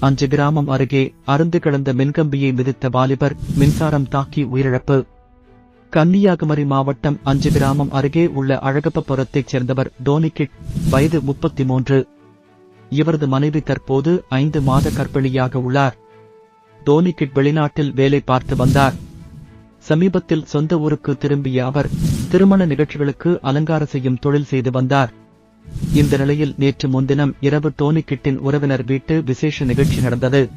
அஞ்சு கிராமம் அருகே அருந்து கிடந்த மின்கம்பியை மிதித்த வாலிபர் மின்சாரம் தாக்கி உயிரிழப்பு. கன்னியாகுமரி மாவட்டம் அஞ்சு கிராமம் அருகே உள்ள அழகப்பபுரத்தைச் சேர்ந்தவர் டோனிகிட் வயது முப்பத்தி மூன்று இவரது மனைவி தற்போது ஐந்து மாத கர்ப்பிணியாக உள்ளார். டோனிகிட் வெளிநாட்டில் வேலை பார்த்து வந்தார். சமீபத்தில் சொந்த ஊருக்கு திரும்பிய அவர் திருமண நிகழ்ச்சிகளுக்கு அலங்கார செய்யும் தொழில் செய்து வந்தார். இந்த நிலையில் நேற்று முன்தினம் இரவு டோனி கிட்டின் உறவினர் வீட்டு விசேஷ நிகழ்ச்சி நடந்தது.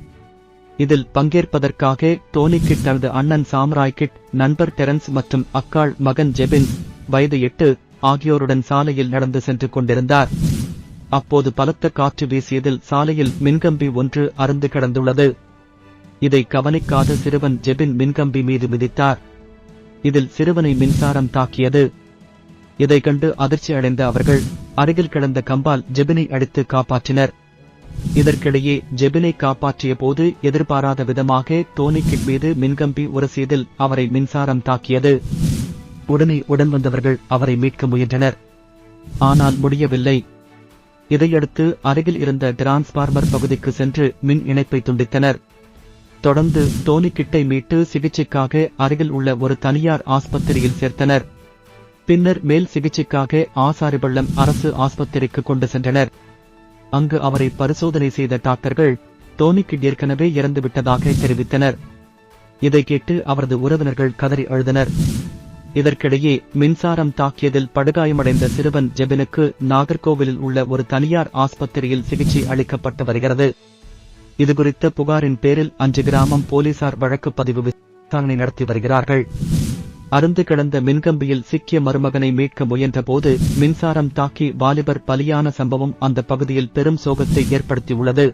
இதில் பங்கேற்பதற்காக டோனி கிட் தனது அண்ணன் சாம்ராய் கிட் நண்பர் டெரன்ஸ் மற்றும் அக்காள் மகன் ஜெபின் வயது எட்டு ஆகியோருடன் சாலையில் நடந்து சென்று கொண்டிருந்தார். அப்போது பலத்த காற்று வீசியதில் சாலையில் மின்கம்பி ஒன்று அருந்து கிடந்துள்ளது. இதை கவனிக்காத சிறுவன் ஜெபின் மின்கம்பி மீது மிதித்தார். இதில் சிறுவனை மின்சாரம் தாக்கியது. இதை கண்டு அதிர்ச்சி அடைந்த அவர்கள் அருகில் கிடந்த கம்பால் ஜெபினை அடித்து காப்பாற்றினர். இதற்கிடையே ஜெபினை காப்பாற்றிய போது எதிர்பாராத விதமாக டோனிக்கிட் மீது மின்கம்பி உரசியதில் அவரை மின்சாரம் தாக்கியது. உடனே உடன் வந்தவர்கள் அவரை மீட்க முயன்றனர். ஆனால் முடியவில்லை. இதையடுத்து அருகில் இருந்த டிரான்ஸ்பார்மர் பகுதிக்கு சென்று மின் இணைப்பை துண்டித்தனர். தொடர்ந்து தோனிக்கிட்டை மீட்டு சிகிச்சைக்காக அருகில் உள்ள ஒரு தனியார் ஆஸ்பத்திரியில் சேர்த்தனர். பின்னர் மேல் சிகிச்சைக்காக ஆசாரிபள்ளம் அரசு ஆஸ்பத்திரிக்கு கொண்டு சென்றனர். அங்கு அவரை பரிசோதனை செய்த டாக்டர்கள் தோனிக்கு ஏற்கனவே இறந்துவிட்டதாக தெரிவித்தனர். இதை கேட்டு அவரது உறவினர்கள் கதறி அழுதனர். இதற்கிடையே மின்சாரம் தாக்கியதில் படுகாயமடைந்த சிறுவன் ஜெபினுக்கு நாகர்கோவிலில் உள்ள ஒரு தனியார் ஆஸ்பத்திரியில் சிகிச்சை அளிக்கப்பட்டு வருகிறது. இதுகுறித்த புகாரின் பேரில் அஞ்சு கிராமம் போலீசார் வழக்கு பதிவு விசாரணை நடத்தி வருகிறார்கள். அருந்து கிடந்த மின்கம்பியில் சிக்கிய மருமகனை மீட்க முயன்றபோது மின்சாரம் தாக்கி வாலிபர் பலியான சம்பவம் அந்த பகுதியில் பெரும் சோகத்தை ஏற்படுத்தியுள்ளது.